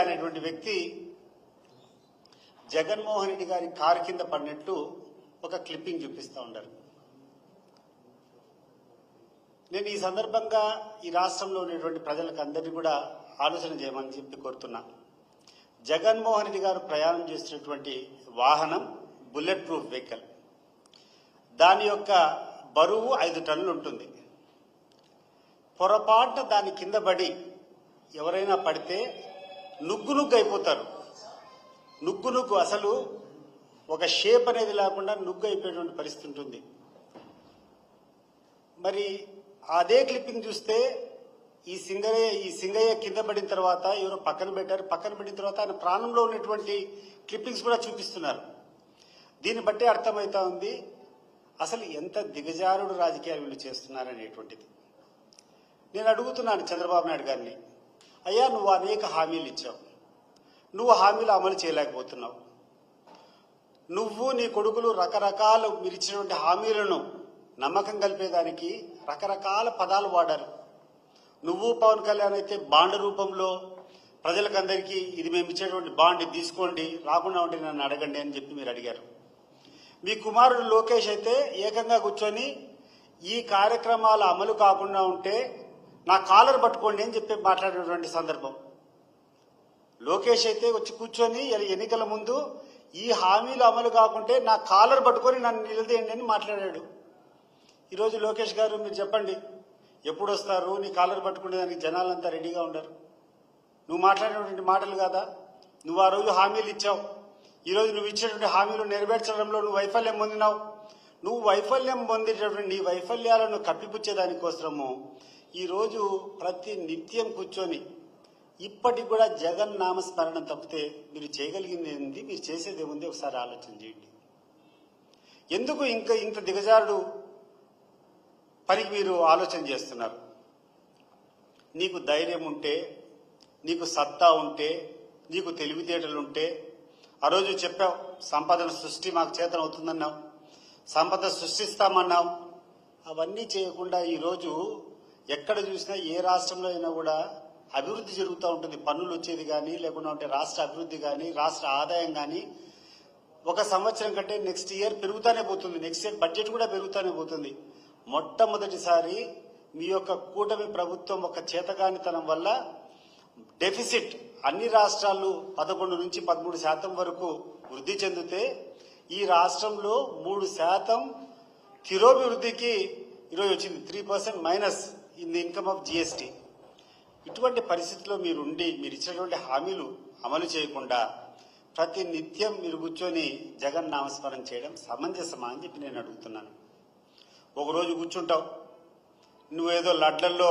అనేటువంటి వ్యక్తి జగన్మోహన్ రెడ్డి గారి కారు కింద పడినట్టు ఒక క్లిప్పింగ్ చూపిస్తూ ఉన్నారు. నేను ఈ సందర్భంగా ఈ రాష్ట్రంలో ఉన్నటువంటి ప్రజలకు అందరినీ కూడా ఆలోచన చేయమని చెప్పి కోరుతున్నా. జగన్మోహన్ రెడ్డి గారు ప్రయాణం చేస్తున్నటువంటి వాహనం బుల్లెట్ ప్రూఫ్ వెహికల్. దాని యొక్క బరువు ఐదు టన్నులు ఉంటుంది. పొరపాటున దాని కింద పడి ఎవరైనా పడితే నుగ్గు నుగ్గు అయిపోతారు. నుగ్గు నుగ్గు అసలు ఒక షేప్ అనేది లేకుండా నుగ్గు అయిపోయేటువంటి పరిస్థితి ఉంటుంది. మరి అదే క్లిప్పింగ్ చూస్తే ఈ సింగయ్య ఈ సింగయ్య కింద పడిన తర్వాత ఎవరో పక్కన పెట్టారు. పక్కన పెట్టిన తర్వాత ఆయన ప్రాణంలో ఉన్నటువంటి క్లిప్పింగ్స్ కూడా చూపిస్తున్నారు. దీన్ని బట్టి అర్థమవుతా ఉంది అసలు ఎంత దిగజారుడు రాజకీయాలు వీళ్ళు చేస్తున్నారనేటువంటిది. నేను అడుగుతున్నాను చంద్రబాబు నాయుడు గారిని అయ్యా నువ్వు అనేక హామీలు ఇచ్చావు. నువ్వు హామీలు అమలు చేయలేకపోతున్నావు. నువ్వు నీ కొడుకులు రకరకాల మీరు ఇచ్చినటువంటి హామీలను నమ్మకం కలిపేదానికి రకరకాల పదాలు వాడారు. నువ్వు పవన్ కళ్యాణ్ అయితే బాండ్ రూపంలో ప్రజలకందరికీ ఇది మేము ఇచ్చేటువంటి బాండ్ తీసుకోండి రాకుండా ఉంటే నన్ను అడగండి అని చెప్పి మీరు అడిగారు. మీ కుమారుడు లోకేష్ అయితే ఏకంగా కూర్చొని ఈ కార్యక్రమాల అమలు కాకుండా ఉంటే నా కాలర్ పట్టుకోండి అని చెప్పి మాట్లాడేటువంటి సందర్భం. లోకేష్ అయితే వచ్చి కూర్చొని ఎన్నికల ముందు ఈ హామీలు అమలు కాకుంటే నా కాలర్ పట్టుకొని నన్ను నిలదీయండి అని మాట్లాడాడు. ఈరోజు లోకేష్ గారు మీరు చెప్పండి ఎప్పుడు వస్తారు? నీ కాలర్ పట్టుకునే దానికి జనాలంతా రెడీగా ఉండరు. నువ్వు మాట్లాడినటువంటి మాటలు కాదా? నువ్వు ఆ రోజు హామీలు ఇచ్చావు. ఈరోజు నువ్వు ఇచ్చినటువంటి హామీలు నెరవేర్చడంలో నువ్వు వైఫల్యం పొందినావు. నువ్వు వైఫల్యం పొందేటటువంటి నీ వైఫల్యాలను కప్పిపుచ్చేదానికోసము ఈరోజు ప్రతి నిత్యం కూర్చొని ఇప్పటికి కూడా జగన్ నామస్మరణ తప్పితే మీరు చేయగలిగింది ఏంది? మీరు చేసేది ఏముంది? ఒకసారి ఆలోచన చేయండి. ఎందుకు ఇంకా ఇంత దిగజారుడు పనికి మీరు ఆలోచన చేస్తున్నారు? నీకు ధైర్యం ఉంటే నీకు సత్తా ఉంటే నీకు తెలివితేటలు ఉంటే ఆ రోజు చెప్పావు సంపదన సృష్టి మాకు చేతన అవుతుందన్నావు సంపద సృష్టిస్తామన్నావు. అవన్నీ చేయకుండా ఈరోజు ఎక్కడ చూసినా ఏ రాష్ట్రంలో అయినా కూడా అభివృద్ధి జరుగుతూ ఉంటుంది. పన్నులు వచ్చేది కానీ లేకుండా ఉంటే రాష్ట్ర అభివృద్ధి కానీ రాష్ట్ర ఆదాయం కానీ ఒక సంవత్సరం కంటే నెక్స్ట్ ఇయర్ పెరుగుతూనే పోతుంది. నెక్స్ట్ ఇయర్ బడ్జెట్ కూడా పెరుగుతూనే పోతుంది. మొట్టమొదటిసారి మీ యొక్క కూటమి ప్రభుత్వం ఒక చేతగానితనం వల్ల డెఫిసిట్ అన్ని రాష్ట్రాలు పదకొండు నుంచి పదమూడు శాతం వరకు వృద్ధి చెందితే ఈ రాష్ట్రంలో మూడు శాతం తిరోభివృద్ధికి ఈరోజు వచ్చింది. Three percent minus in the income of GST. ఇటువంటి పరిస్థితిలో మీరు ఉండి మీరు ఇచ్చినటువంటి హామీలు అమలు చేయకుండా ప్రతి నిత్యం మీరు కూర్చొని జగన్ నామస్మరణ చేయడం సమంజసమా అని చెప్పి నేను అడుగుతున్నాను. ఒకరోజు కూర్చుంటావు నువ్వేదో లడ్లల్లో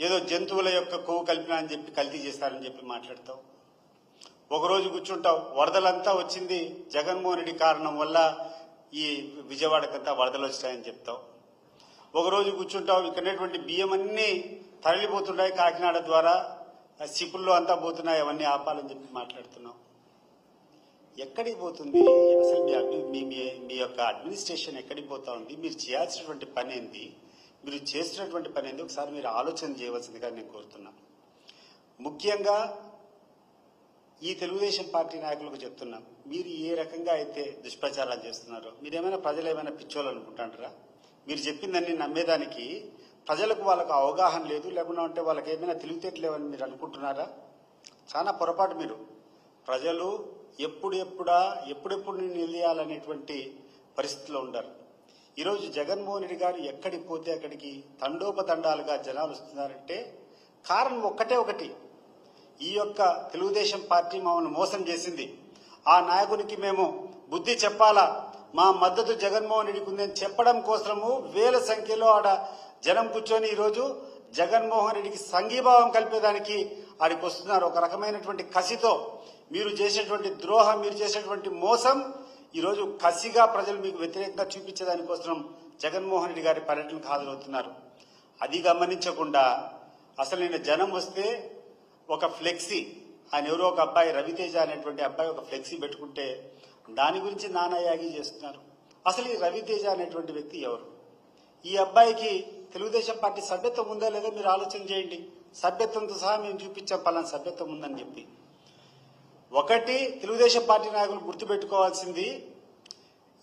ఏదో జంతువుల యొక్క కొవ్వు కలిపిన అని చెప్పి కల్తీ చేస్తారని చెప్పి మాట్లాడతావు. ఒకరోజు కూర్చుంటావు వరదలంతా వచ్చింది జగన్మోహన్ రెడ్డి కారణం వల్ల ఈ విజయవాడకంతా వరదలు వచ్చాయని చెప్తావు. ఒకరోజు కూర్చుంటావు ఇక్కడటువంటి బియ్యం అన్నీ తరలిపోతున్నాయి కాకినాడ ద్వారా. సిపుల్లో అంతా పోతున్నాయి అవన్నీ ఆపాలని చెప్పి మాట్లాడుతున్నాం. ఎక్కడికి పోతుంది? అసలు మీ మీ మీ- యొక్క అడ్మినిస్ట్రేషన్ ఎక్కడికి పోతా ఉంది? మీరు చేయాల్సినటువంటి పని ఏంది? మీరు చేసినటువంటి పని ఏంది? ఒకసారి మీరు ఆలోచన చేయవలసిందిగా నేను కోరుతున్నా. ముఖ్యంగా ఈ తెలుగుదేశం పార్టీ నాయకులకు చెప్తున్నాం మీరు ఏ రకంగా అయితే దుష్ప్రచారాలు చేస్తున్నారో మీరేమైనా ప్రజలు ఏమైనా పిచ్చోళ్ళు అనుకుంటాంటారా మీరు చెప్పిందని నమ్మేదానికి ప్రజలకు వాళ్ళకు అవగాహన లేదు లేకుండా ఉంటే వాళ్ళకి ఏమైనా తెలివితేటలేవని మీరు అనుకుంటున్నారా? చాలా పొరపాటు మీరు. ప్రజలు ఎప్పుడు ఎప్పుడా ఎప్పుడెప్పుడు నేను పరిస్థితిలో ఉండరు ఈరోజు జగన్మోహన్ రెడ్డి గారు ఎక్కడికి పోతే అక్కడికి తండోపతండాలుగా జనాలు వస్తున్నారంటే కారణం ఒక్కటే ఒకటి. ఈ యొక్క తెలుగుదేశం పార్టీ మమ్మల్ని మోసం చేసింది. ఆ నాయకునికి మేము బుద్ధి చెప్పాలా? మా మద్దతు జగన్మోహన్ రెడ్డికి ఉందని చెప్పడం కోసము వేల సంఖ్యలో ఆడ జనం కూర్చొని ఈరోజు జగన్మోహన్ రెడ్డికి సంఘీభావం కలిపేదానికి ఆడికి వస్తున్నారు. ఒక రకమైనటువంటి కసితో మీరు చేసేటువంటి ద్రోహం మీరు చేసేటువంటి మోసం ఈరోజు కసిగా ప్రజలు మీకు వ్యతిరేకంగా చూపించేదానికోసం జగన్మోహన్ రెడ్డి గారి పర్యటనకు హాజరవుతున్నారు. అది గమనించకుండా అసలు నేను జనం వస్తే ఒక ఫ్లెక్సీ ఆయన ఎవరో ఒక అబ్బాయి రవితేజ అనేటువంటి అబ్బాయి ఒక ఫ్లెక్సీ పెట్టుకుంటే దాని గురించి నానాయాగి చేస్తున్నారు. అసలు ఈ రవితేజ అనేటువంటి వ్యక్తి ఎవరు? ఈ అబ్బాయికి తెలుగుదేశం పార్టీ సభ్యత్వం ఉందా లేదా మీరు ఆలోచన చేయండి. సభ్యత్వంతో సహా మేము చూపించాం పలానా సభ్యత్వం ఉందని చెప్పి. ఒకటి తెలుగుదేశం పార్టీ నాయకులు గుర్తుపెట్టుకోవాల్సింది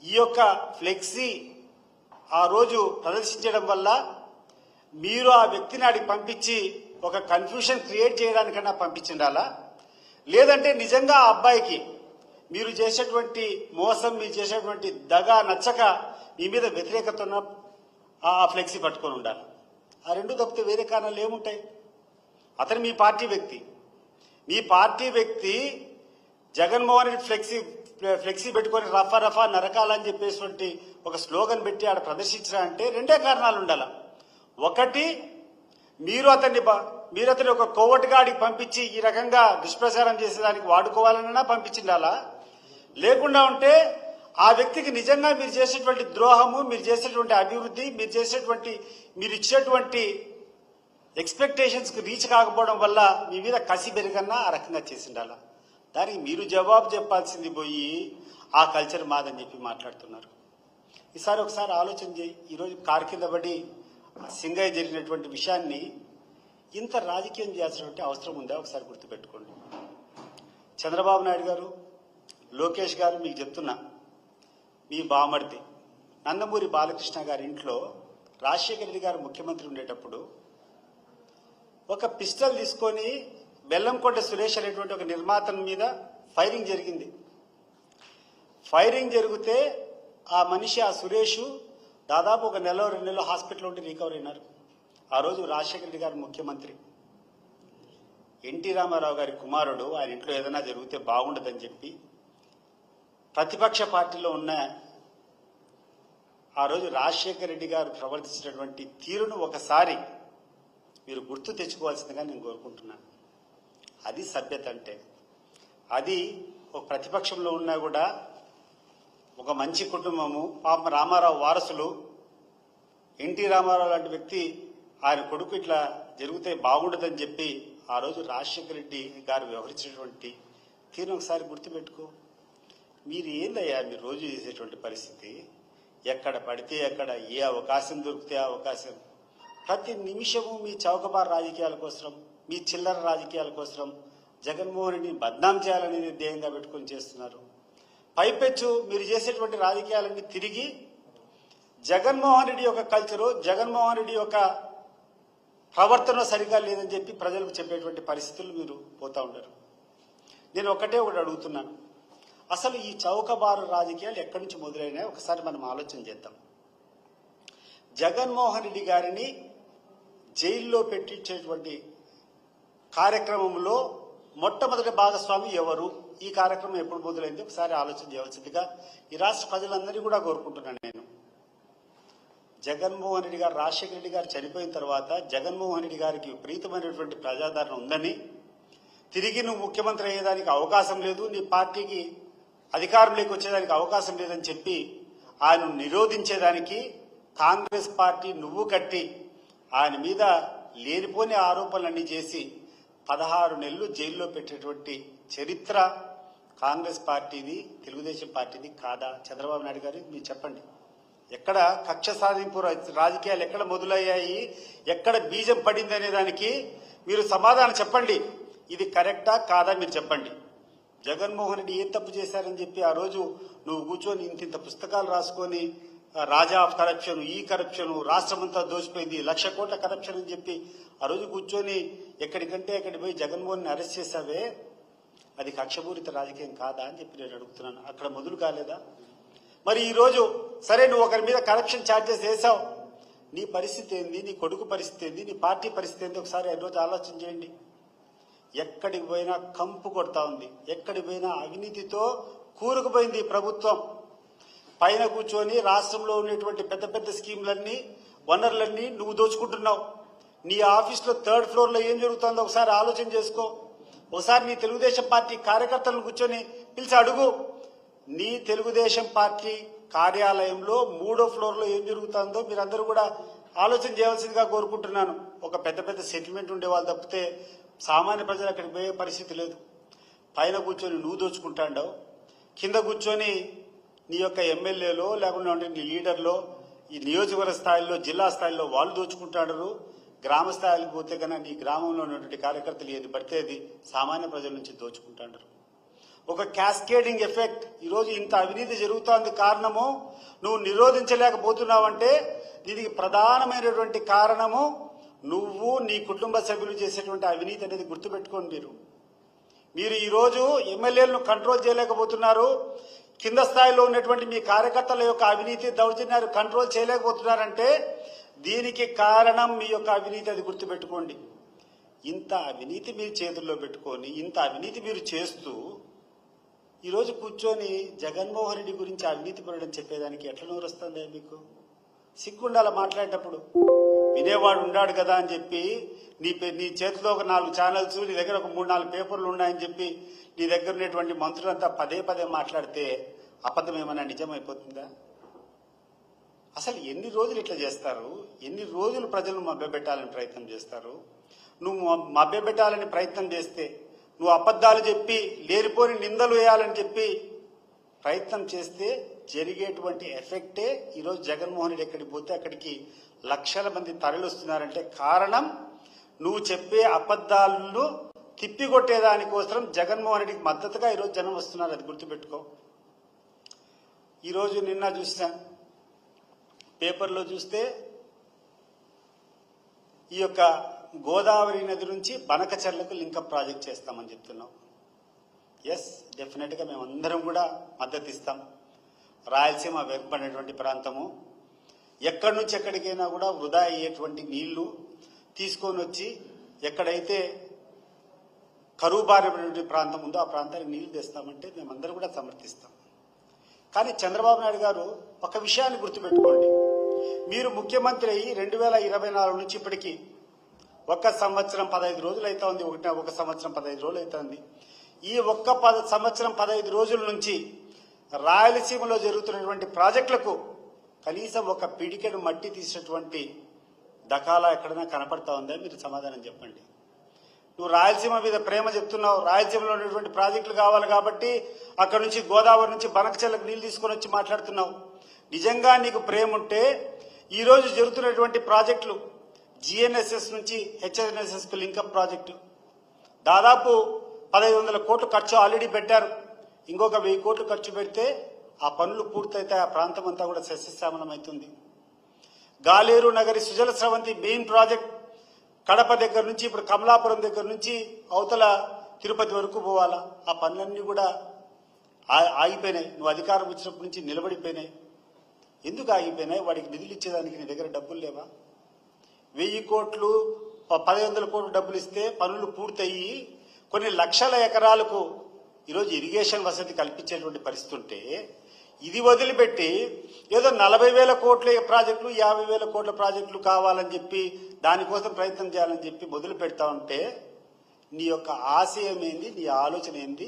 ఈ యొక్క ఫ్లెక్సీ ఆ రోజు ప్రదర్శించడం వల్ల మీరు ఆ వ్యక్తిని అడిగి పంపించి ఒక కన్ఫ్యూషన్ క్రియేట్ చేయడానికన్నా పంపించిండాలా? లేదంటే నిజంగా ఆ అబ్బాయికి మీరు చేసేటువంటి మోసం మీరు చేసేటువంటి దగ నచ్చక మీ మీద వ్యతిరేకత ఉన్న ఆ ఫ్లెక్సీ పట్టుకొని ఉండాలి. ఆ రెండు తప్పితే వేరే కారణాలు ఏముంటాయి? అతను మీ పార్టీ వ్యక్తి. మీ పార్టీ వ్యక్తి జగన్మోహన్ రెడ్డి ఫ్లెక్సీ ఫ్లెక్సీ పెట్టుకొని రఫా రఫా నరకాలని చెప్పేటువంటి ఒక స్లోగన్ పెట్టి ఆడ ప్రదర్శించడం అంటే రెండే కారణాలు ఉండాల. ఒకటి మీరు అతన్ని మీరు అతని ఒక కోవటిగాడికి పంపించి ఈ రకంగా దుష్ప్రచారం చేసేదానికి వాడుకోవాలన్నా పంపించిండాలా? లేకుండా ఉంటే ఆ వ్యక్తికి నిజంగా మీరు చేసేటువంటి ద్రోహము మీరు చేసేటువంటి అభివృద్ధి మీరు చేసేటువంటి మీరు ఇచ్చేటువంటి ఎక్స్పెక్టేషన్స్కి రీచ్ కాకపోవడం వల్ల మీ మీద కసి పెరిగన్నా ఆ రకంగా చేసిండాల? దానికి మీరు జవాబు చెప్పాల్సింది పోయి ఆ కల్చర్ మాదని చెప్పి మాట్లాడుతున్నారు. ఈసారి ఒకసారి ఆలోచన చేయి. ఈరోజు కారు కింద పడి సింగయ్య జరిగినటువంటి విషయాన్ని ఇంత రాజకీయం చేయాల్సినటువంటి అవసరం ఉందా? ఒకసారి గుర్తుపెట్టుకోండి. చంద్రబాబు నాయుడు గారు లోకేష్ గారు మీకు చెప్తున్నా. మీ బామర్ది నందమూరి బాలకృష్ణ గారి ఇంట్లో రాజశేఖర రెడ్డి గారు ముఖ్యమంత్రి ఉండేటప్పుడు ఒక పిస్టల్ తీసుకొని బెల్లంకొండ సురేష్ అనేటువంటి ఒక నిర్మాత మీద ఫైరింగ్ జరిగింది. ఫైరింగ్ జరిగితే ఆ మనిషి ఆ సురేష్ దాదాపు ఒక నెల రెండు నెలలు హాస్పిటల్ ఉండి రికవర్ అయినారు. ఆ రోజు రాజశేఖర రెడ్డి గారు ముఖ్యమంత్రి. ఎన్టీ రామారావు గారి కుమారుడు ఆయన ఇంట్లో ఏదైనా జరిగితే బాగుండదని చెప్పి ప్రతిపక్ష పార్టీలో ఉన్న ఆ రోజు రాజశేఖర రెడ్డి గారు ప్రవర్తించినటువంటి తీరును ఒకసారి మీరు గుర్తు తెచ్చుకోవాల్సిందిగా నేను కోరుకుంటున్నాను. అది సభ్యత అంటే. అది ఒక ప్రతిపక్షంలో ఉన్నా కూడా ఒక మంచి కుటుంబము పాప రామారావు వారసులు ఎన్టీ రామారావు లాంటి వ్యక్తి ఆయన కొడుకు ఇట్లా జరిగితే బాగుండదని చెప్పి ఆ రోజు రాజశేఖర రెడ్డి గారు వ్యవహరించినటువంటి తీరును ఒకసారి గుర్తుపెట్టుకో. మీరు ఏందయ్యా మీరు రోజు చేసేటువంటి పరిస్థితి? ఎక్కడ పడితే ఎక్కడ ఏ అవకాశం దొరికితే ఆ అవకాశం. ప్రతి నిమిషము మీ చౌకబార్ రాజకీయాల కోసం మీ చిల్లర రాజకీయాల కోసం జగన్మోహన్ రెడ్డిని బద్నాం చేయాలని ధ్యేయంగా పెట్టుకొని చేస్తున్నారు. పైపెచ్చు మీరు చేసేటువంటి రాజకీయాలన్నీ తిరిగి జగన్మోహన్ రెడ్డి యొక్క కల్చరు జగన్మోహన్ రెడ్డి యొక్క ప్రవర్తన సరిగా లేదని చెప్పి ప్రజలకు చెప్పేటువంటి పరిస్థితులు మీరు పోతా ఉండరు. నేను ఒకటే ఒకటి అడుగుతున్నాను. అసలు ఈ చౌకబారు రాజకీయాలు ఎక్కడి నుంచి మొదలైనాయో ఒకసారి మనం ఆలోచన చేద్దాం. జగన్మోహన్ రెడ్డి గారిని జైల్లో పెట్టించేటువంటి కార్యక్రమంలో మొట్టమొదటి భాగస్వామి ఎవరు? ఈ కార్యక్రమం ఎప్పుడు మొదలైంది? ఒకసారి ఆలోచన చేయవలసిందిగా ఈ రాష్ట్ర ప్రజలందరినీ కూడా కోరుకుంటున్నాను నేను. జగన్మోహన్ రెడ్డి గారు రాజశేఖర రెడ్డి గారు చనిపోయిన తర్వాత జగన్మోహన్ రెడ్డి గారికి విపరీతమైనటువంటి ప్రజాదరణ ఉందని తిరిగి నువ్వు ముఖ్యమంత్రి అయ్యేదానికి అవకాశం లేదు నీ పార్టీకి అధికారంలోకి వచ్చేదానికి అవకాశం లేదని చెప్పి ఆయన నిరోధించేదానికి కాంగ్రెస్ పార్టీ నువ్వు కట్టి ఆయన మీద లేనిపోని ఆరోపణలన్నీ చేసి పదహారు నెలలు జైల్లో పెట్టేటువంటి చరిత్ర కాంగ్రెస్ పార్టీది తెలుగుదేశం పార్టీది కాదా? చంద్రబాబు నాయుడు గారు మీరు చెప్పండి. ఎక్కడ కక్ష సాధింపు రాజకీయాలు ఎక్కడ మొదలయ్యాయి? ఎక్కడ బీజం పడింది అనే దానికి మీరు సమాధానం చెప్పండి. ఇది కరెక్టా కాదా మీరు చెప్పండి. జగన్మోహన్ రెడ్డి ఏం తప్పు చేశారని చెప్పి ఆ రోజు నువ్వు కూర్చొని ఇంత ఇంత పుస్తకాలు రాసుకొని రాజా ఆఫ్ కరప్షన్ ఈ కరప్షన్ రాష్ట్రమంతా దోచిపోయింది లక్ష కోట్ల కరప్షన్ అని చెప్పి ఆ రోజు కూర్చొని ఎక్కడికంటే ఎక్కడికి పోయి జగన్మోహన్ అరెస్ట్ చేశావే? అది కక్షపూరిత రాజకీయం కాదా అని చెప్పి నేను అడుగుతున్నాను. అక్కడ మొదలు కాలేదా? మరి ఈరోజు సరే నువ్వు ఒకరి మీద కరప్షన్ ఛార్జెస్ వేసావు నీ పరిస్థితి ఏంది? నీ కొడుకు పరిస్థితి ఏంది? నీ పార్టీ పరిస్థితి ఏంది? ఒకసారి ఆ రోజు ఆలోచన చేయండి. ఎక్కడికి పోయినా కంపు కొడతా ఉంది. ఎక్కడికి పోయినా అవినీతితో కూరుకుపోయింది ప్రభుత్వం. పైన కూర్చొని రాష్ట్రంలో ఉన్నటువంటి పెద్ద పెద్ద స్కీములన్నీ వనరులన్నీ నువ్వు దోచుకుంటున్నావు. నీ ఆఫీస్లో థర్డ్ ఫ్లోర్లో ఏం జరుగుతుందో ఒకసారి ఆలోచన చేసుకో. ఒకసారి నీ తెలుగుదేశం పార్టీ కార్యకర్తలను కూర్చొని పిలిచి అడుగు. నీ తెలుగుదేశం పార్టీ కార్యాలయంలో మూడో ఫ్లోర్లో ఏం జరుగుతుందో మీరందరూ కూడా ఆలోచన చేయవలసిందిగా కోరుకుంటున్నాను. ఒక పెద్ద పెద్ద సెటిల్మెంట్ ఉండే వాళ్ళు తప్పితే సామాన్య ప్రజలు అక్కడికి పోయే పరిస్థితి లేదు. పైన కూర్చొని నువ్వు దోచుకుంటాండవు. కింద కూర్చొని నీ యొక్క ఎమ్మెల్యేలో లేకుంటే నీ లీడర్లో ఈ నియోజకవర్గ స్థాయిలో జిల్లా స్థాయిలో వాళ్ళు దోచుకుంటాడు గ్రామ స్థాయికి పోతే కన్నా నీ గ్రామంలో ఉన్నటువంటి కార్యకర్తలు ఏది పడితే అది సామాన్య ప్రజల నుంచి దోచుకుంటాడు ఒక క్యాస్కేడింగ్ ఎఫెక్ట్. ఈరోజు ఇంత అవినీతి జరుగుతోంది కారణము నువ్వు నిరోధించలేకపోతున్నావంటే దీనికి ప్రధానమైనటువంటి కారణము నువ్వు నీ కుటుంబ సభ్యులు చేసేటువంటి అవినీతి అనేది గుర్తుపెట్టుకోండి మీరు. మీరు ఈరోజు ఎమ్మెల్యేలను కంట్రోల్ చేయలేకపోతున్నారు. కింద స్థాయిలో ఉన్నటువంటి మీ కార్యకర్తల యొక్క అవినీతి దౌర్జన్యాలు కంట్రోల్ చేయలేకపోతున్నారంటే దీనికి కారణం మీ యొక్క అవినీతి అది గుర్తుపెట్టుకోండి. ఇంత అవినీతి మీరు చేతుల్లో పెట్టుకొని ఇంత అవినీతి మీరు చేస్తూ ఈరోజు కూర్చొని జగన్మోహన్ రెడ్డి గురించి అవినీతి పడడం చెప్పేదానికి ఎట్లా నోరుస్తుంది మీకు? సిగ్గుండాల మాట్లాడేటప్పుడు? వినేవాడు ఉన్నాడు కదా అని చెప్పి నీ పే- నీ చేతిలో ఒక నాలుగు ఛానల్స్ నీ దగ్గర ఒక మూడు నాలుగు పేపర్లు ఉన్నాయని చెప్పి నీ దగ్గర ఉన్నటువంటి మంత్రులంతా పదే పదే మాట్లాడితే అబద్ధం ఏమైనా నిజమైపోతుందా? అసలు ఎన్ని రోజులు ఇట్లా చేస్తారు? ఎన్ని రోజులు ప్రజలను మభ్యపెట్టాలని ప్రయత్నం చేస్తారు? నువ్వు మభ్యపెట్టాలని ప్రయత్నం చేస్తే నువ్వు అబద్ధాలు చెప్పి లేనిపోని నిందలు వేయాలని చెప్పి ప్రయత్నం చేస్తే జరిగేటువంటి ఎఫెక్టే ఈరోజు జగన్మోహన్ రెడ్డి ఎక్కడికి పోతే అక్కడికి లక్షల మంది తరలిస్తున్నారంటే కారణం నువ్వు చెప్పే అబద్ధాలను తిప్పికొట్టేదానికోసం జగన్మోహన్ రెడ్డికి మద్దతుగా ఈరోజు జనం వస్తున్నారు. అది గుర్తుపెట్టుకో. ఈరోజు నిన్న చూసిన పేపర్లో చూస్తే ఈ యొక్క గోదావరి నది నుంచి బనకచర్లకు లింకప్ ప్రాజెక్ట్ చేస్తామని చెప్తున్నాం. ఎస్ డెఫినెట్గా మేమందరం కూడా మద్దతు ఇస్తాం రాయలసీమ వెనుకబడినటువంటి ప్రాంతము. ఎక్కడి నుంచి ఎక్కడికైనా కూడా వృధా అయ్యేటువంటి నీళ్ళు తీసుకొని వచ్చి ఎక్కడైతే కరువు బారినటువంటి ప్రాంతం ఉందో ఆ ప్రాంతానికి నీళ్ళు తెస్తామంటే మేమందరం కూడా సమర్థిస్తాం. కానీ చంద్రబాబు నాయుడు గారు ఒక విషయాన్ని గుర్తుపెట్టుకోండి. మీరు ముఖ్యమంత్రి అయ్యి రెండు వేల ఇరవై నాలుగు నుంచి ఇప్పటికీ ఒక సంవత్సరం పదహైదు రోజులు అవుతా ఉంది ఒకటి ఒక సంవత్సరం పదహైదు రోజులు అవుతుంది ఈ ఒక్క పద సంవత్సరం పదహైదు రోజుల నుంచి రాయలసీమలో జరుగుతున్నటువంటి ప్రాజెక్టులకు కనీసం ఒక పిడికెడు మట్టి తీసినటువంటి దకాలా ఎక్కడైనా కనపడతా ఉందా? మీరు సమాధానం చెప్పండి. నువ్వు రాయలసీమ మీద ప్రేమ చెప్తున్నావు. రాయలసీమలో ఉన్నటువంటి ప్రాజెక్టులు కావాలి కాబట్టి అక్కడ నుంచి గోదావరి నుంచి బనకచెల్లకు నీళ్ళు తీసుకొని వచ్చి మాట్లాడుతున్నావు. నిజంగా నీకు ప్రేమ ఉంటే ఈరోజు జరుగుతున్నటువంటి ప్రాజెక్టులు జిఎన్ఎస్ఎస్ నుంచి హెచ్ఎన్ఎస్ఎస్కు లింకప్ ప్రాజెక్టు. దాదాపు పదహైదు వందల కోట్లు ఖర్చు ఆల్రెడీ పెట్టారు. ఇంకొక వెయ్యి కోట్లు ఖర్చు పెడితే ఆ పనులు పూర్తయితే ఆ ప్రాంతం అంతా కూడా సస్యశ్యామలం అవుతుంది గాలేరు నగరి సుజల స్రవంతి మెయిన్ ప్రాజెక్ట్ కడప దగ్గర నుంచి ఇప్పుడు కమలాపురం దగ్గర నుంచి అవతల తిరుపతి వరకు పోవాలా? ఆ పనులన్నీ కూడా ఆ- ఆగిపోయినాయి. నువ్వు అధికారం వచ్చినప్పటి నుంచి నిలబడిపోయినాయి. ఎందుకు ఆగిపోయినాయి? వాడికి నిధులు ఇచ్చేదానికి నీ దగ్గర డబ్బులు లేవా? వెయ్యి కోట్లు ప- పదిహేను వందల కోట్లు డబ్బులు ఇస్తే పనులు పూర్తయ్యి కొన్ని లక్షల ఎకరాలకు ఈరోజు ఇరిగేషన్ వసతి కల్పించేటువంటి పరిస్థితి ఉంటే ఇది వదిలిపెట్టి ఏదో నలభై వేల కోట్ల ప్రాజెక్టులు యాభై వేల కోట్ల ప్రాజెక్టులు కావాలని చెప్పి దానికోసం ప్రయత్నం చేయాలని చెప్పి మొదలు పెడతా ఉంటే నీ యొక్క ఆశయం ఏంది నీ ఆలోచన ఏంది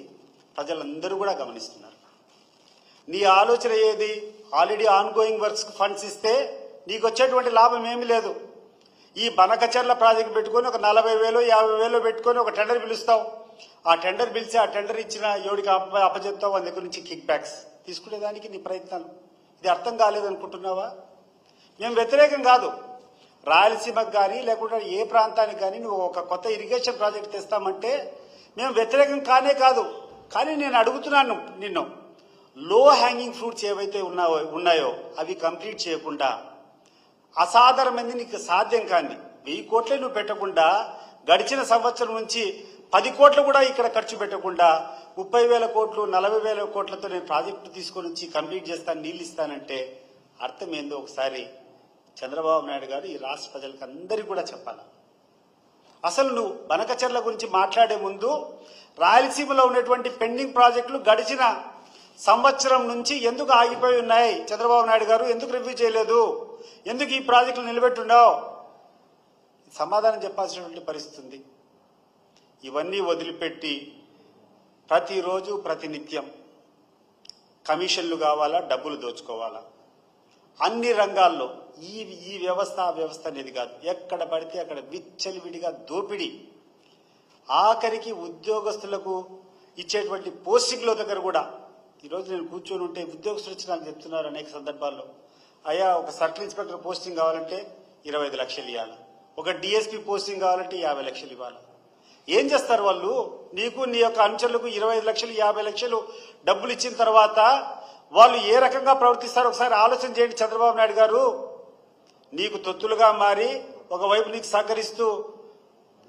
ప్రజలందరూ కూడా గమనిస్తున్నారు. నీ ఆలోచన ఏది? Already ongoing works funds ఇస్తే నీకు వచ్చేటువంటి లాభం ఏమీ లేదు. ఈ బనకచర్ల ప్రాజెక్ట్ పెట్టుకొని ఒక నలభై వేలు యాభై వేలు పెట్టుకొని ఒక టెండర్ పిలుస్తావు. ఆ టెండర్ పిలిచి ఆ టెండర్ ఇచ్చిన ఎవడికి అప్ప అప్పచెప్తావు? వాళ్ళ దగ్గర నుంచి కిక్ బ్యాక్స్. తీసుకునేదానికి నీ ప్రయత్నాలు. ఇది అర్థం కాలేదనుకుంటున్నావా మేము వ్యతిరేకం కాదు. రాయలసీమకు కానీ లేకుంటే ఏ ప్రాంతానికి కానీ నువ్వు ఒక కొత్త ఇరిగేషన్ ప్రాజెక్ట్ తెస్తామంటే మేము వ్యతిరేకం కానే కాదు. కానీ నేను అడుగుతున్నాను నిన్ను. లో హ్యాంగింగ్ ఫ్రూట్స్ ఏవైతే ఉన్నాయో ఉన్నాయో అవి కంప్లీట్ చేయకుండా అసాధారణమైంది నీకు సాధ్యం కానీ వెయ్యి కోట్లే నువ్వు పెట్టకుండా గడిచిన సంవత్సరం నుంచి పది కోట్లు కూడా ఇక్కడ ఖర్చు పెట్టకుండా ముప్పై వేల కోట్లు నలభై వేల కోట్లతో నేను ప్రాజెక్టు తీసుకొని వచ్చి కంప్లీట్ చేస్తాను నీళ్ళు ఇస్తానంటే అర్థం ఏందో ఒకసారి చంద్రబాబు నాయుడు గారు ఈ రాష్ట్ర ప్రజలకు అందరికీ కూడా చెప్పాలి. అసలు నువ్వు బనకచర్ల గురించి మాట్లాడే ముందు రాయలసీమలో ఉన్నటువంటి పెండింగ్ ప్రాజెక్టులు గడిచిన సంవత్సరం నుంచి ఎందుకు ఆగిపోయి ఉన్నాయి? చంద్రబాబు నాయుడు గారు ఎందుకు రివ్యూ చేయలేదు? ఎందుకు ఈ ప్రాజెక్టులు నిలబెట్టున్నావు? సమాధానం చెప్పాల్సినటువంటి పరిస్థితి ఉంది. ఇవన్నీ వదిలిపెట్టి ప్రతిరోజు ప్రతినిత్యం కమిషన్లు కావాలా డబ్బులు దోచుకోవాలా? అన్ని రంగాల్లో ఈ ఈ వ్యవస్థ ఆ వ్యవస్థ అనేది కాదు. ఎక్కడ పడితే అక్కడ విచ్చలివిడిగా దోపిడీ. ఆఖరికి ఉద్యోగస్తులకు ఇచ్చేటువంటి పోస్టింగ్ల దగ్గర కూడా ఈరోజు నేను కూర్చొని ఉంటే ఉద్యోగస్తులు వచ్చి నాకు చెప్తున్నారు అనేక సందర్భాల్లో అయ్యా ఒక సర్కిల్ ఇన్స్పెక్టర్ పోస్టింగ్ కావాలంటే ఇరవై ఐదు లక్షలు ఇవ్వాలి ఒక డిఎస్పీ పోస్టింగ్ కావాలంటే యాభై లక్షలు ఇవ్వాలి. ఏం చేస్తారు వాళ్ళు? నీకు నీ యొక్క అనుచరులకు ఇరవై ఐదు లక్షలు యాభై లక్షలు డబ్బులు ఇచ్చిన తర్వాత వాళ్ళు ఏ రకంగా ప్రవర్తిస్తారు? ఒకసారి ఆలోచన చేయండి చంద్రబాబు నాయుడు గారు. నీకు తొత్తులుగా మారి ఒకవైపు నీకు సహకరిస్తూ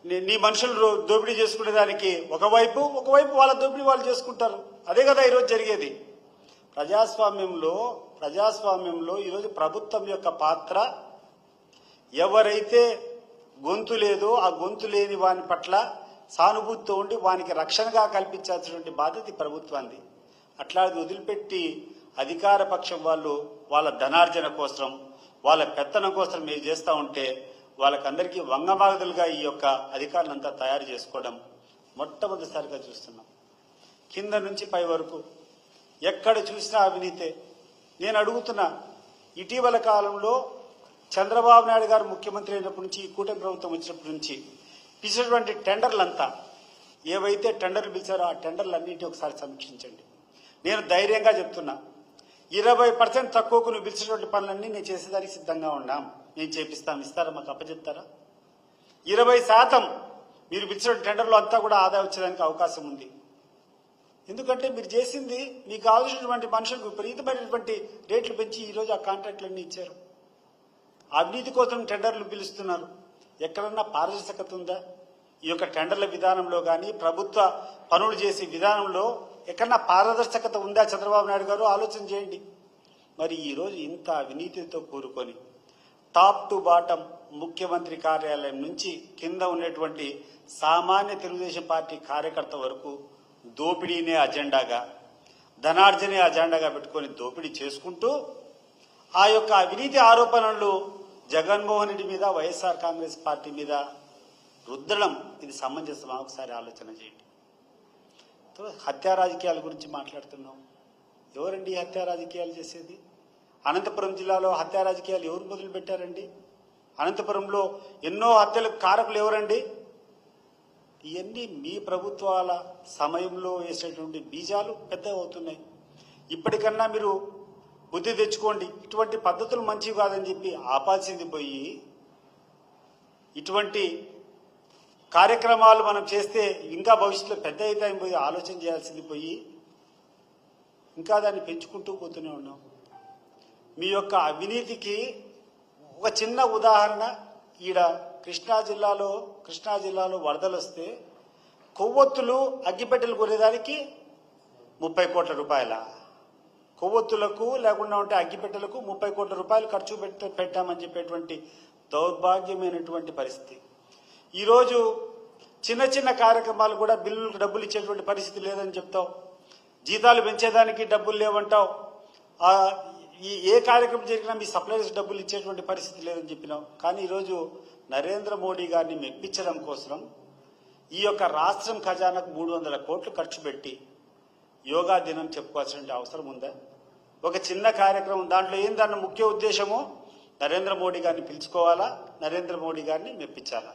నీ- నీ మనుషులు దోపిడీ చేసుకునే దానికి ఒకవైపు ఒకవైపు వాళ్ళ దోపిడీ వాళ్ళు చేసుకుంటారు. అదే కదా ఈరోజు జరిగేది. ప్రజాస్వామ్యంలో ప్రజాస్వామ్యంలో ఈరోజు ప్రభుత్వం యొక్క పాత్ర ఎవరైతే గొంతు లేదో ఆ గొంతు లేని వాని పట్ల సానుభూతితో ఉండి వానికి రక్షణగా కల్పించాల్సినటువంటి బాధ్యత ఈ ప్రభుత్వాన్ని అట్లాది వదిలిపెట్టి అధికార పక్షం వాళ్ళు వాళ్ళ ధనార్జన కోసం వాళ్ళ పెత్తనం కోసం మీరు చేస్తూ ఉంటే వాళ్ళకందరికీ వంగమాగదులుగా ఈ యొక్క అధికారులంతా తయారు చేసుకోవడం మొట్టమొదటిసారిగా చూస్తున్నాం. కింద నుంచి పై వరకు ఎక్కడ చూసినా అవినీతే. నేను అడుగుతున్నా ఇటీవల కాలంలో చంద్రబాబు నాయుడు గారు ముఖ్యమంత్రి అయినప్పటి నుంచి ఈ కూటమి ప్రభుత్వం వచ్చినప్పటి నుంచి పిలిచినటువంటి టెండర్లంతా ఏవైతే టెండర్లు పిలిచారో ఆ టెండర్లన్నింటినీ ఒకసారి సమీక్షించండి. నేను ధైర్యంగా చెప్తున్నా ఇరవై పర్సెంట్ తక్కువకు నువ్వు పిలిచినటువంటి పనులన్నీ నేను చేసేదానికి సిద్ధంగా ఉన్నాం. నేను చేపిస్తాం. ఇస్తారా? మాకు అప్పచెప్తారా? ఇరవై శాతం మీరు పిలిచిన టెండర్లో అంతా కూడా ఆదాయం వచ్చేదానికి అవకాశం ఉంది. ఎందుకంటే మీరు చేసింది మీకు కావాల్సినటువంటి మనుషులకు విపరీతమైనటువంటి రేట్లు పెంచి ఈరోజు ఆ కాంట్రాక్ట్లన్నీ ఇచ్చారు. అవినీతి కోసం టెండర్లు పిలుస్తున్నారు. ఎక్కడన్నా పారదర్శకత ఉందా? ఈ యొక్క టెండర్ల విధానంలో కానీ ప్రభుత్వ పనులు చేసే విధానంలో ఎక్కడన్నా పారదర్శకత ఉందా? చంద్రబాబు నాయుడు గారు ఆలోచన చేయండి. మరి ఈరోజు ఇంత అవినీతితో కూరుకొని టాప్ టు బాటం ముఖ్యమంత్రి కార్యాలయం నుంచి కింద ఉన్నటువంటి సామాన్య తెలుగుదేశం పార్టీ కార్యకర్త వరకు దోపిడీనే అజెండాగా ధనార్జనే అజెండాగా పెట్టుకొని దోపిడీ చేసుకుంటూ ఆ యొక్క అవినీతి ఆరోపణలు జగన్మోహన్ రెడ్డి మీద వైఎస్ఆర్ కాంగ్రెస్ పార్టీ మీద రుద్దడం ఇది సమంజసమా? ఒకసారి ఆలోచన చేయండి. హత్యా రాజకీయాల గురించి మాట్లాడుతున్నాం. ఎవరండి హత్యా రాజకీయాలు చేసేది? అనంతపురం జిల్లాలో హత్యా రాజకీయాలు ఎవరు మొదలుపెట్టారండి? అనంతపురంలో ఎన్నో హత్యలకు కారకులు ఎవరండి? ఇవన్నీ మీ ప్రభుత్వాల సమయంలో వేసేటువంటి బీజాలు పెద్ద అవుతున్నాయి ఇప్పటికన్నా మీరు బుద్ధి తెచ్చుకోండి. ఇటువంటి పద్ధతులు మంచివి కాదని చెప్పి ఆపాల్సింది పోయి ఇటువంటి కార్యక్రమాలు మనం చేస్తే ఇంకా భవిష్యత్తులో పెద్ద అవుతాయని పోయి ఆలోచన చేయాల్సింది పోయి ఇంకా దాన్ని పెంచుకుంటూ పోతూనే ఉన్నాం. మీ యొక్క అవినీతికి ఒక చిన్న ఉదాహరణ ఈడ కృష్ణా జిల్లాలో కృష్ణా జిల్లాలో వరదలు వస్తే కొవ్వొత్తులు అగ్గిపెట్టెలు కొనేదానికి ముప్పై కోట్ల రూపాయల? కొవ్వొత్తులకు లేకుండా ఉంటే అగ్గిపెట్టెలకు ముప్పై కోట్ల రూపాయలు ఖర్చు పెట్ట పెట్టామని చెప్పేటువంటి దౌర్భాగ్యమైనటువంటి పరిస్థితి. ఈరోజు చిన్న చిన్న కార్యక్రమాలు కూడా బిల్లులకు డబ్బులు ఇచ్చేటువంటి పరిస్థితి లేదని చెప్తావు. జీతాలు పెంచేదానికి డబ్బులు లేవంటావు. ఈ ఏ కార్యక్రమం జరిగినా మీ సప్లైస్ డబ్బులు ఇచ్చేటువంటి పరిస్థితి లేదని చెప్పినాం కానీ ఈరోజు నరేంద్ర మోడీ గారిని మెప్పించడం కోసం ఈ యొక్క రాష్ట్రం ఖజానాకు మూడు వందల కోట్లు ఖర్చు పెట్టి యోగా దినం చెప్పుకోవాల్సిన అవసరం ఉందా? ఒక చిన్న కార్యక్రమం దాంట్లో ఏం దాని ముఖ్య ఉద్దేశము? నరేంద్ర మోడీ గారిని పిలుచుకోవాలా? నరేంద్ర మోడీ గారిని మెప్పించాలా?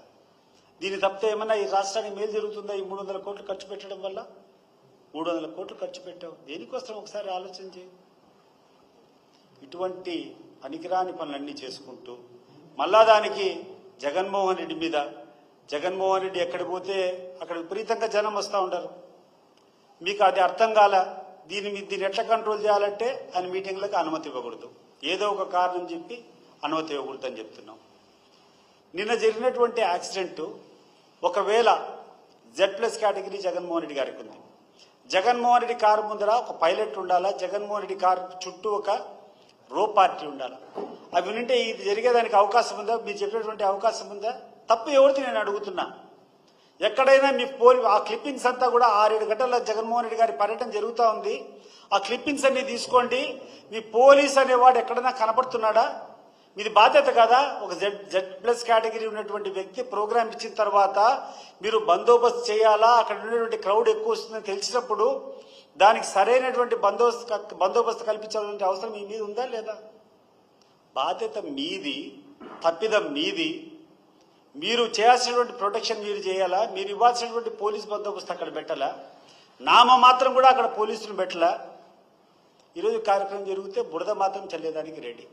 దీని తప్పితే ఏమన్నా ఈ రాష్ట్రానికి మేలు జరుగుతుందా ఈ మూడు వందల కోట్లు ఖర్చు పెట్టడం వల్ల? మూడు వందల కోట్లు ఖర్చు పెట్టావు. దేనికోసం ఒకసారి ఆలోచన చేయి. ఇటువంటి పనికిరాని పనులన్నీ చేసుకుంటూ మళ్ళా దానికి జగన్మోహన్ రెడ్డి మీద జగన్మోహన్ రెడ్డి ఎక్కడ పోతే అక్కడ విపరీతంగా జనం వస్తూ ఉంటారు మీకు అది అర్థం కాల దీని దీన్ని ఎట్లా కంట్రోల్ చేయాలంటే ఆయన మీటింగ్లకు అనుమతి ఇవ్వకూడదు. ఏదో ఒక కారణం చెప్పి అనుమతి ఇవ్వకూడదు అని చెప్తున్నాం. నిన్న జరిగినటువంటి యాక్సిడెంట్ ఒకవేళ Z plus category Jaganmohan Reddy గారికి ఉంది. జగన్మోహన్ రెడ్డి కారు ముందర ఒక పైలట్ ఉండాలా? జగన్మోహన్ రెడ్డి కారు చుట్టూ ఒక రో పార్టీ ఉండాలా? అవి ఉంటే ఇది జరిగేదానికి అవకాశం ఉందా? మీరు చెప్పినటువంటి అవకాశం ఉందా? తప్పు ఎవరిది నేను అడుగుతున్నా. ఎక్కడైనా మీ పోలి ఆ క్లిప్పింగ్స్ అంతా కూడా ఆరేడు గంటల జగన్మోహన్ రెడ్డి గారి పర్యటన జరుగుతూ ఉంది. ఆ క్లిప్పింగ్స్ అన్ని తీసుకోండి. మీ పోలీస్ అనేవాడు ఎక్కడైనా కనపడుతున్నాడా? మీది బాధ్యత కదా? ఒక జెడ్ జెడ్ ప్లస్ కేటగిరీ ఉన్నటువంటి వ్యక్తి ప్రోగ్రామ్ ఇచ్చిన తర్వాత మీరు బందోబస్తు చేయాలా? అక్కడ ఉన్నటువంటి క్రౌడ్ ఎక్కువ వస్తుందని తెలిసినప్పుడు దానికి సరైనటువంటి బందోబస్తు బందోబస్తు కల్పించాల్సిన అవసరం మీ మీద ఉందా లేదా? బాధ్యత మీది తప్పిదం మీది. మీరు చేయాల్సినటువంటి ప్రొటెక్షన్ మీరు చేయాలా? మీరు ఇవ్వాల్సినటువంటి పోలీస్ బందోబస్తు అక్కడ పెట్టాలా? నామ మాత్రం కూడా అక్కడ పోలీసులు పెట్టాలా? ఈరోజు కార్యక్రమం జరిగితే బురద మాత్రం చల్లేదానికి రెడీ.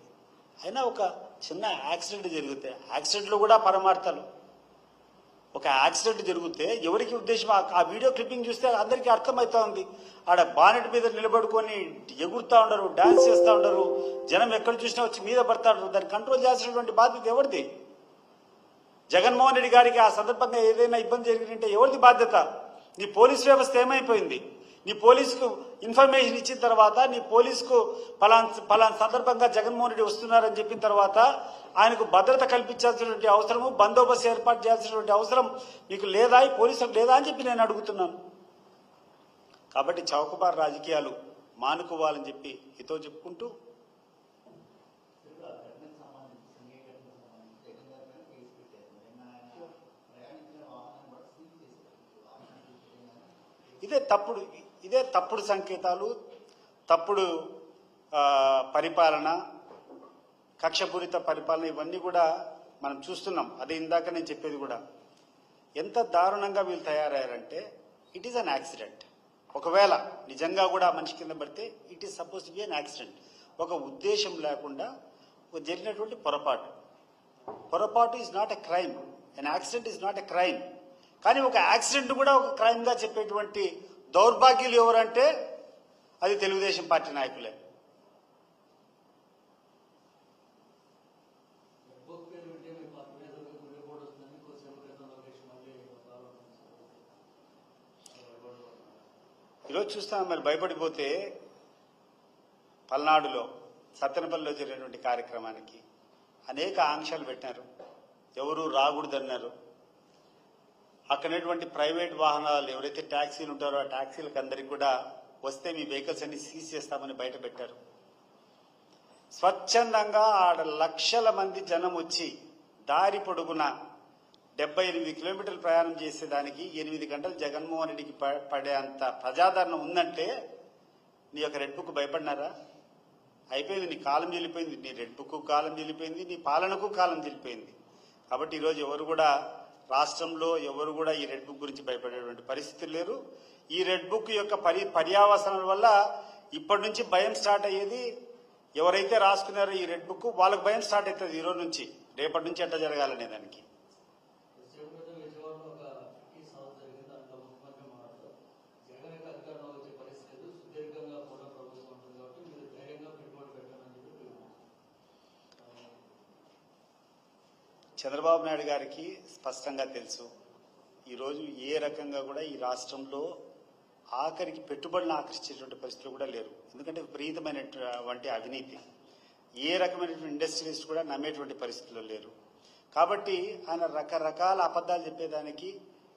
అయినా ఒక చిన్న యాక్సిడెంట్ జరిగితే యాక్సిడెంట్లో కూడా పరమార్థాలు. ఒక యాక్సిడెంట్ జరిగితే ఎవరికి ఉద్దేశం? ఆ- వీడియో క్లిప్పింగ్ చూస్తే అందరికీ అర్థమవుతా ఉంది. ఆడ బానెట్ మీద నిలబడుకొని ఎగురుతూ ఉండరు డాన్స్ చేస్తూ ఉండరు జనం ఎక్కడ చూసినా వచ్చి మీద పడతాడు దాన్ని కంట్రోల్ చేయాల్సినటువంటి బాధ్యత ఎవరిది? జగన్మోహన్ రెడ్డి గారికి ఆ సందర్భంగా ఏదైనా ఇబ్బంది జరిగిందంటే ఎవరిది బాధ్యత? నీ పోలీస్ వ్యవస్థ ఏమైపోయింది? నీ పోలీసుకు ఇన్ఫర్మేషన్ ఇచ్చిన తర్వాత నీ పోలీసుకు పలాన్ పలాన్ సందర్భంగా జగన్మోహన్ రెడ్డి వస్తున్నారని చెప్పిన తర్వాత ఆయనకు భద్రత కల్పించాల్సినటువంటి అవసరము బందోబస్తు ఏర్పాటు చేయాల్సినటువంటి అవసరం మీకు లేదా ఈ పోలీసులకు లేదా అని చెప్పి నేను అడుగుతున్నాను. కాబట్టి చౌకబార్ రాజకీయాలు మానుకోవాలని చెప్పి ఇతో చెప్పుకుంటూ ఇదే తప్పుడు ఇదే తప్పుడు సంకేతాలు తప్పుడు పరిపాలన కక్షపూరిత పరిపాలన ఇవన్నీ కూడా మనం చూస్తున్నాం. అదే ఇందాక నేను చెప్పేది కూడా. ఎంత దారుణంగా వీళ్ళు తయారయ్యారంటే ఇట్ ఈస్ అన్ యాక్సిడెంట్ ఒకవేళ నిజంగా కూడా మనిషి కింద పడితే it is supposed to be an accident ఒక ఉద్దేశం లేకుండా జరిగినటువంటి పొరపాటు. పొరపాటు is not a crime an accident is not a crime కానీ ఒక యాక్సిడెంట్ కూడా ఒక క్రైమ్గా చెప్పేటువంటి దౌర్భాగ్యులు ఎవరంటే అది తెలుగుదేశం పార్టీ నాయకులే. ఈరోజు చూస్తాం మరి భయపడిపోతే పల్నాడులో సత్తెనపల్లిలో జరిగినటువంటి కార్యక్రమానికి అనేక ఆంక్షలు పెట్టినారు ఎవరు రాకూడదన్నారు. అక్కడటువంటి ప్రైవేట్ వాహనాలు ఎవరైతే ట్యాక్సీలు ఉంటారో ఆ ట్యాక్సీలకు అందరికి కూడా వస్తే మీ వెహికల్స్ అన్ని సీజ్ చేస్తామని బయట పెట్టారు. స్వచ్ఛందంగా ఆడ లక్షల మంది జనం వచ్చి దారి పొడుగున డెబ్బై ఎనిమిది కిలోమీటర్లు ప్రయాణం చేసేదానికి ఎనిమిది గంటలు జగన్మోహన్ రెడ్డికి ప- పడే అంత ప్రజాదరణ ఉందంటే నీ యొక్క రెడ్ బుక్ భయపడినారా? అయిపోయింది నీ కాలం చెల్లిపోయింది నీ రెడ్ బుక్ కాలం చెల్లిపోయింది నీ పాలనకు కాలం చెల్లిపోయింది. కాబట్టి ఈరోజు ఎవరు కూడా రాష్ట్రంలో ఎవరు కూడా ఈ రెడ్ బుక్ గురించి భయపడేటువంటి పరిస్థితులు లేరు. ఈ రెడ్ బుక్ యొక్క పరి పర్యావసనాల వల్ల ఇప్పటి నుంచి భయం స్టార్ట్ అయ్యేది ఎవరైతే రాసుకున్నారో ఈ రెడ్ బుక్ వాళ్ళకి భయం స్టార్ట్ అవుతుంది ఈరోజు నుంచి. రేపటి నుంచి ఎట్లా జరగాలనే దానికి కొద్దిసేపు క్రితం విజయవాడలో ఒక కిడ్నీ సాగు జరిగింది దాంట్లో ముఖ్యమంత్రి మాట్లాడుతూ జగన్ యొక్క అధికారంలో వచ్చే పరిస్థితి లేదు సుదీర్ఘంగా కూడా ప్రభుత్వం ఉంటుంది కాబట్టి మీరు ధైర్యంగా పెట్టుబడి పెట్టాలని చెప్పి పిలుపునిచ్చారు. చంద్రబాబు నాయుడు గారికి స్పష్టంగా తెలుసు ఈరోజు ఏ రకంగా కూడా ఈ రాష్ట్రంలో ఆఖరికి పెట్టుబడులను ఆకర్షించేటువంటి పరిస్థితులు కూడా లేరు. ఎందుకంటే విపరీతమైనటువంటి అవినీతి. ఏ రకమైనటువంటి ఇండస్ట్రీస్ కూడా నమ్మేటువంటి పరిస్థితుల్లో లేరు. కాబట్టి ఆయన రకరకాల అబద్ధాలు చెప్పేదానికి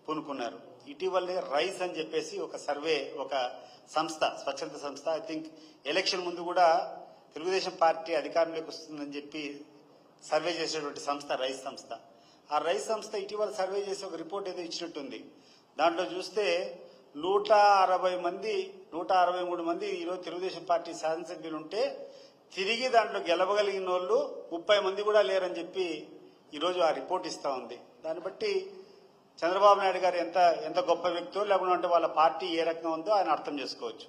పూనుకున్నారు. ఇటీవలే రైస్ అని చెప్పేసి ఒక సర్వే ఒక సంస్థ స్వచ్ఛంద సంస్థ ఐ థింక్ ఎలక్షన్ ముందు కూడా తెలుగుదేశం పార్టీ అధికారంలోకి వస్తుందని చెప్పి సర్వే చేసేటువంటి సంస్థ రైస్ సంస్థ. ఆ రైస్ సంస్థ ఇటీవల సర్వే చేసి ఒక రిపోర్ట్ ఏదో ఇచ్చినట్టుంది. దాంట్లో చూస్తే నూట అరవై మంది నూట అరవై మూడు మంది ఈరోజు తెలుగుదేశం పార్టీ శాసనసభ్యులు ఉంటే తిరిగి దాంట్లో గెలవగలిగిన వాళ్ళు ముప్పై మంది కూడా లేరని చెప్పి ఈరోజు ఆ రిపోర్ట్ ఇస్తా ఉంది. దాన్ని బట్టి చంద్రబాబు నాయుడు గారు ఎంత ఎంత గొప్ప వ్యక్తో లేకుండా వాళ్ళ పార్టీ ఏ రకంగా ఉందో ఆయన అర్థం చేసుకోవచ్చు.